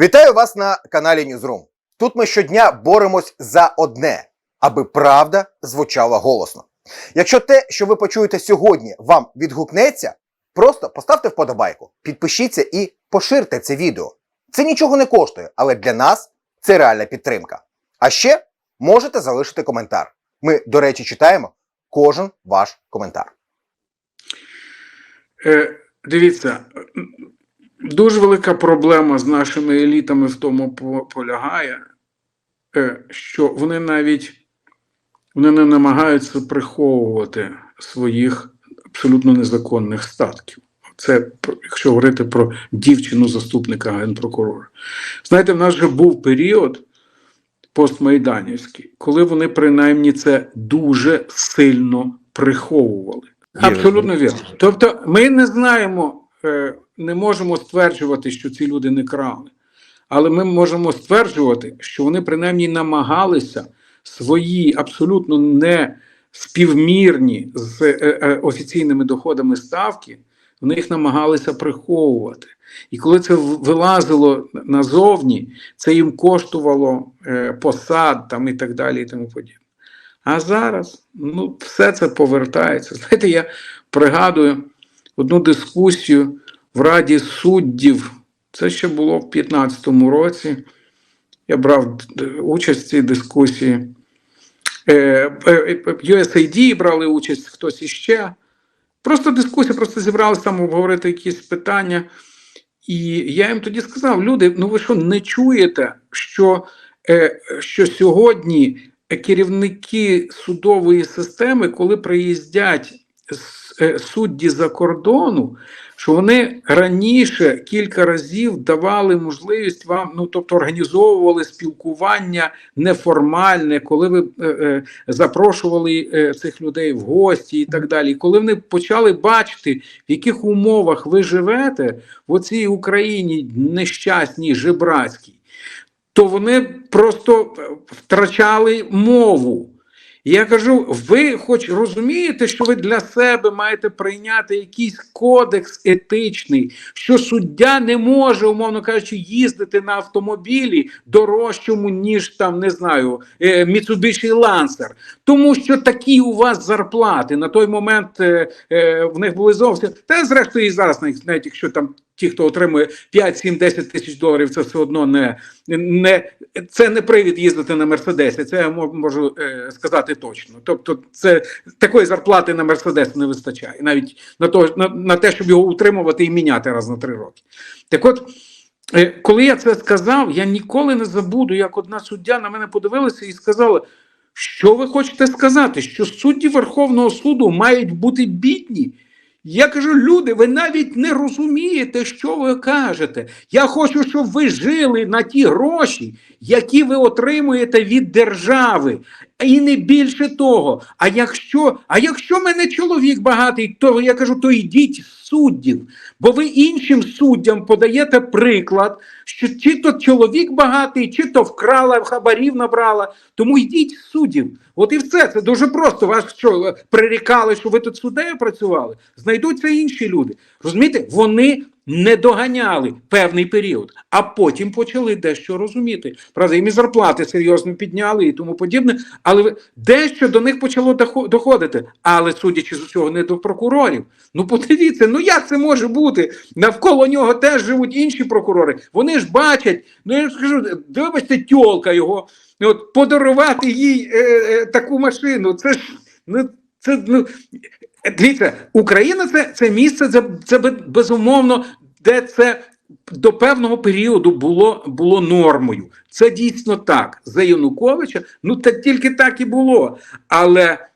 Вітаю вас на каналі Ньюзрум. Тут ми щодня боремось за одне, аби правда звучала голосно. Якщо те, що ви почуєте сьогодні, вам відгукнеться, просто поставте вподобайку, підпишіться і поширте це відео. Це нічого не коштує, але для нас це реальна підтримка. А ще можете залишити коментар. Ми, до речі, читаємо кожен ваш коментар. Е, дивіться, дуже велика проблема з нашими елітами в тому полягає, е, що вони навіть вони не намагаються приховувати своїх абсолютно незаконних статків. Це якщо говорити про дівчину заступника генпрокурора. Знаєте, в нас же був період постмайданівський, коли вони принаймні це дуже сильно приховували. Абсолютно вірно. Тобто, ми не знаємо, не можемо стверджувати, що ці люди не крали, але ми можемо стверджувати, що вони принаймні намагалися свої абсолютно не співмірні з е, е, офіційними доходами ставки, вони їх намагалися приховувати. І коли це вилазило назовні, це їм коштувало е, посад там і так далі, і тому подібне. А зараз ну, все це повертається. Знаєте, я пригадую одну дискусію в Раді суддів. Це ще було в 2015 році. Я брав участь в цій дискусії. Е, е, е, USAID брали участь хтось іще. Просто дискусія, просто зібралися там обговорити якісь питання. І я їм тоді сказав: люди, ну ви що не чуєте, що, е, що сьогодні керівники судової системи, коли приїздять е, судді за кордону, що вони раніше кілька разів давали можливість вам, ну тобто організовували спілкування неформальне, коли ви е, е, запрошували е, цих людей в гості і так далі. Коли вони почали бачити, в яких умовах ви живете в оцій Україні нещасній, жебрацькій, то вони просто е, втрачали мову. Я кажу: ви хоч розумієте, що ви для себе маєте прийняти якийсь кодекс етичний, що суддя не може, умовно кажучи, їздити на автомобілі дорожчому, ніж там не знаю, е, Mitsubishi Lancer. Тому що такі у вас зарплати на той момент е, е, в них були зовсім. Та зрештою і зараз, навіть якщо там ті, хто отримує 5, 7, 10 тисяч доларів, це все одно не, не це не привід їздити на Мерседесі. Це я можу е, сказати точно. Тобто, це такої зарплати на Мерседес не вистачає, навіть на то на, на те, щоб його утримувати і міняти раз на три роки. Так от. Е, Коли я це сказав, я ніколи не забуду, як одна суддя на мене подивилася і сказала, що ви хочете сказати, що судді Верховного суду мають бути бідні? Я кажу, люди, ви навіть не розумієте, що ви кажете. Я хочу, щоб ви жили на ті гроші, які ви отримуєте від держави. І не більше того. А якщо, а якщо мене чоловік багатий, то я кажу, то йдіть суддів. Бо ви іншим суддям подаєте приклад, що чи то чоловік багатий, чи то вкрала, хабарів набрала. Тому йдіть суддів. От і все. Це дуже просто. Вас що прирікали, що ви тут суддею працювали? Знайдуться інші люди. Розумієте, вони не доганяли певний період, а потім почали дещо розуміти. Правда, їм і зарплати серйозно підняли і тому подібне, але дещо до них почало доходити. Але судячи з усього, не до прокурорів. Ну подивіться, ну як це може бути? Навколо нього теж живуть інші прокурори. Вони ж бачать, ну я ж кажу, вибачте, тьолка його. От подарувати їй е, е, таку машину. Це ж ну це ну дивіться, Україна це, це місце, це, це безумовно, де це до певного періоду було, було нормою. Це дійсно так. За Януковича, ну та тільки так і було. Але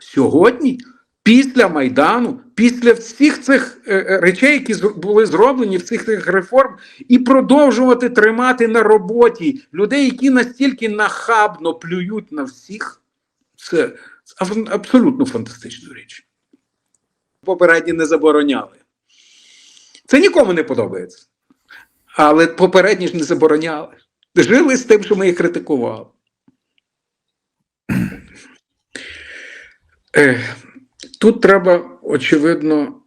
сьогодні, після Майдану, після всіх цих е, е, речей, які були зроблені, всіх цих реформ, і продовжувати тримати на роботі людей, які настільки нахабно плюють на всіх, це абсолютно фантастична річ. Попередні не забороняли. Це нікому не подобається. Але попередні ж не забороняли. Жили з тим, що ми їх критикували. Е, Тут треба, очевидно,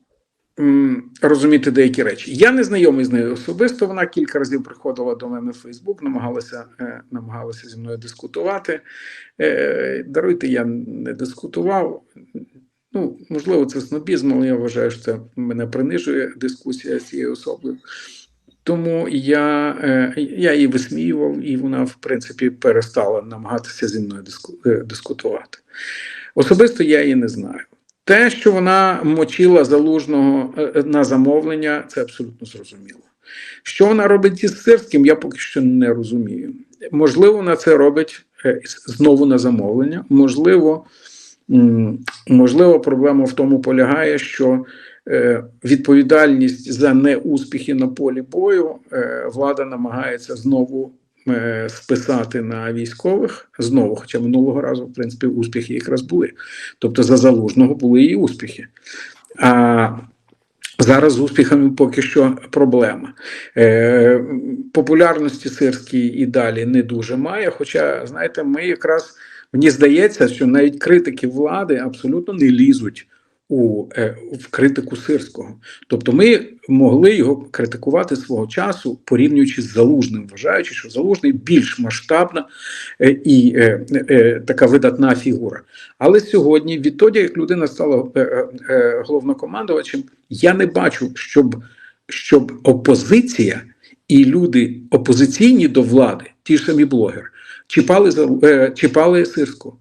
розуміти деякі речі. Я не знайомий з нею особисто. Вона кілька разів приходила до мене в Фейсбук, намагалася, е, намагалася зі мною дискутувати. Е, даруйте, я не дискутував. Ну, можливо, це снобізм, але я вважаю, що це мене принижує дискусія з цією особою. Тому я, е, я її висміював, і вона, в принципі, перестала намагатися зі мною е, дискутувати. Особисто я її не знаю. Те, що вона мочила залужного е, на замовлення, це абсолютно зрозуміло. Що вона робить із Сирським, я поки що не розумію. Можливо, вона це робить знову на замовлення. Можливо, можливо, проблема в тому полягає, що е, відповідальність за неуспіхи на полі бою е, влада намагається знову е, списати на військових знову, хоча минулого разу, в принципі, успіхи якраз були. Тобто за залужного були і успіхи. А зараз з успіхами поки що проблема. Популярності сирській і далі не дуже має. Хоча, знаєте, ми якраз мені здається, що навіть критики влади абсолютно не лізуть у е, в критику сирського. Тобто, ми могли його критикувати свого часу, порівнюючи з залужним, вважаючи, що залужний більш масштабна е, і е, е, така видатна фігура. Але сьогодні, відтоді, як людина стала е, е, е, головнокомандувачем, я не бачу, щоб, щоб опозиція і люди опозиційні до влади, ті ж самі блогери, чіпали, е, чіпали Сирського.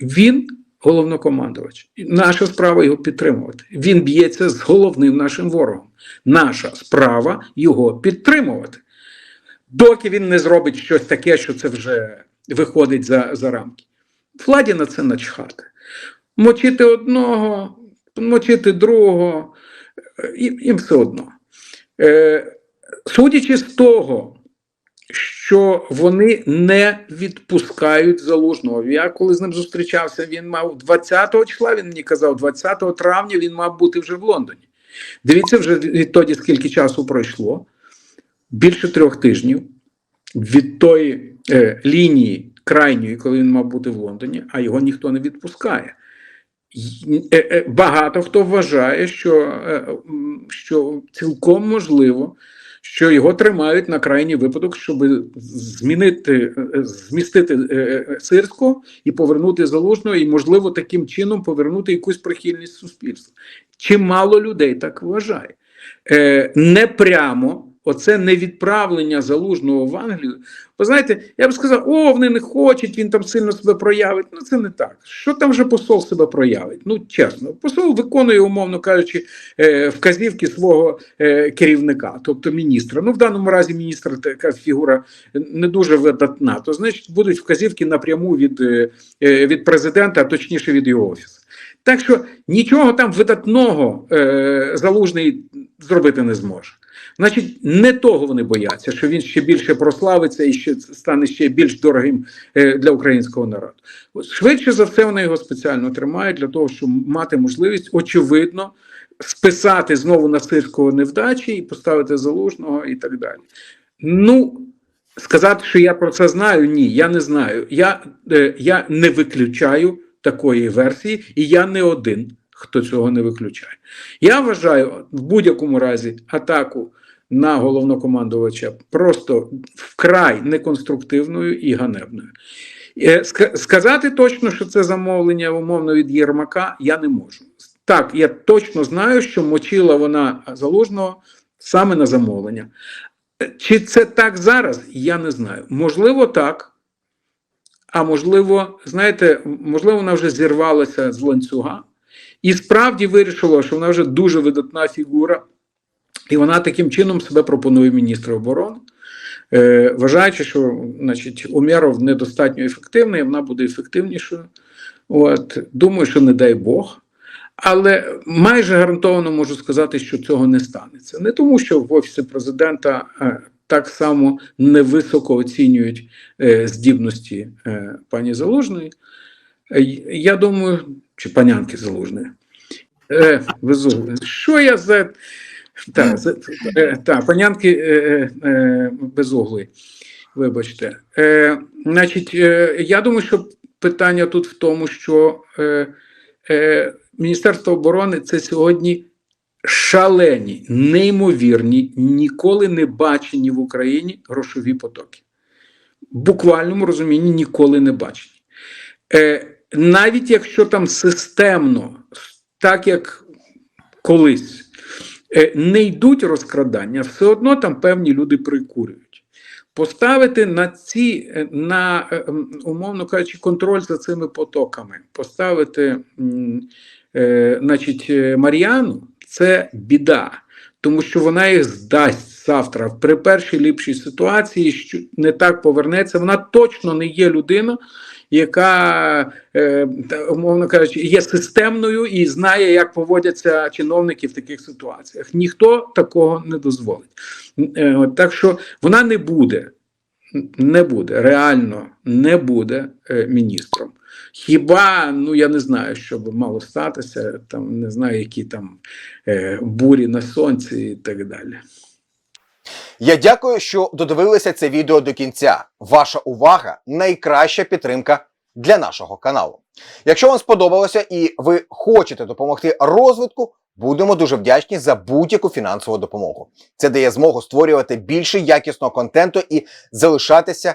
Він головнокомандувач. Наша справа його підтримувати. Він б'ється з головним нашим ворогом. Наша справа його підтримувати. Доки він не зробить щось таке, що це вже виходить за, за рамки. Владі на це начхати. Мочити одного, мочити другого, е, їм, їм все одно. Е, судячи з того, що вони не відпускають залужного. Я коли з ним зустрічався, він мав 20 числа, він мені казав, 20 травня він мав бути вже в Лондоні. Дивіться, вже відтоді, скільки часу пройшло. Більше трьох тижнів від тої е, лінії крайньої, коли він мав бути в Лондоні, а його ніхто не відпускає. Е, е, Багато хто вважає, що, е, що цілком можливо, що його тримають на крайній випадок, щоб змінити, е, змістити е, е, і повернути залужного, і, можливо, таким чином повернути якусь прихильність суспільства. Чимало людей так вважає. Е, не прямо. Оце невідправлення залужного в Англію. Ви знаєте, я б сказав, о, вони не хочуть, він там сильно себе проявить. Ну це не так. Що там вже посол себе проявить? Ну чесно, посол виконує, умовно кажучи, е, вказівки свого е, керівника, тобто міністра. Ну в даному разі міністр така фігура не дуже видатна. То значить будуть вказівки напряму від, е, від президента, а точніше від його офісу. Так що нічого там видатного е, залужний зробити не зможе. Значить, не того вони бояться, що він ще більше прославиться і ще стане ще більш дорогим е, для українського народу. Швидше за все, вони його спеціально тримають для того, щоб мати можливість, очевидно, списати знову на невдачі і поставити залужного і так далі. Ну, сказати, що я про це знаю, ні, я не знаю. Я, е, я не виключаю такої версії, і я не один, хто цього не виключає. Я вважаю в будь-якому разі атаку на головнокомандувача просто вкрай неконструктивною і ганебною. Е, Сказати точно, що це замовлення умовно від Єрмака, я не можу. Так, я точно знаю, що мочила вона залужного саме на замовлення. Е, Чи це так зараз? Я не знаю. Можливо, так. А можливо, знаєте, можливо, вона вже зірвалася з ланцюга і справді вирішила, що вона вже дуже видатна фігура, і вона таким чином себе пропонує міністру оборони, е, вважаючи, що значить, Умєров недостатньо ефективний, вона буде ефективнішою. От, думаю, що не дай Бог. Але майже гарантовано можу сказати, що цього не станеться. Не тому, що в офісі президента е, так само невисоко оцінюють е, здібності е, пані Залужної. Е, Я думаю, чи панянки Залужної. Е, Що я за. Так, за, та, панянки е, е, безуглої. Вибачте. Е, значить, е, я думаю, що питання тут в тому, що е, е, Міністерство оборони це сьогодні шалені, неймовірні, ніколи не бачені в Україні грошові потоки. Буквальному розумінні ніколи не бачені. Е, навіть якщо там системно, так як колись, е, не йдуть розкрадання, все одно там певні люди прикурюють. Поставити на ці, е, на, е, умовно кажучи, контроль за цими потоками, поставити значить, Мар'яну це біда, тому що вона їх здасть завтра при першій ліпшій ситуації, що не так повернеться. Вона точно не є людина, яка, е, умовно кажучи, є системною і знає, як поводяться чиновники в таких ситуаціях. Ніхто такого не дозволить. Е, так що вона не буде, не буде, реально не буде е, міністром. Хіба, ну я не знаю, що би мало статися, там не знаю, які там е, бурі на сонці і так далі. Я дякую, що додивилися це відео до кінця. Ваша увага найкраща підтримка для нашого каналу. Якщо вам сподобалося і ви хочете допомогти розвитку, будемо дуже вдячні за будь-яку фінансову допомогу. Це дає змогу створювати більше якісного контенту і залишатися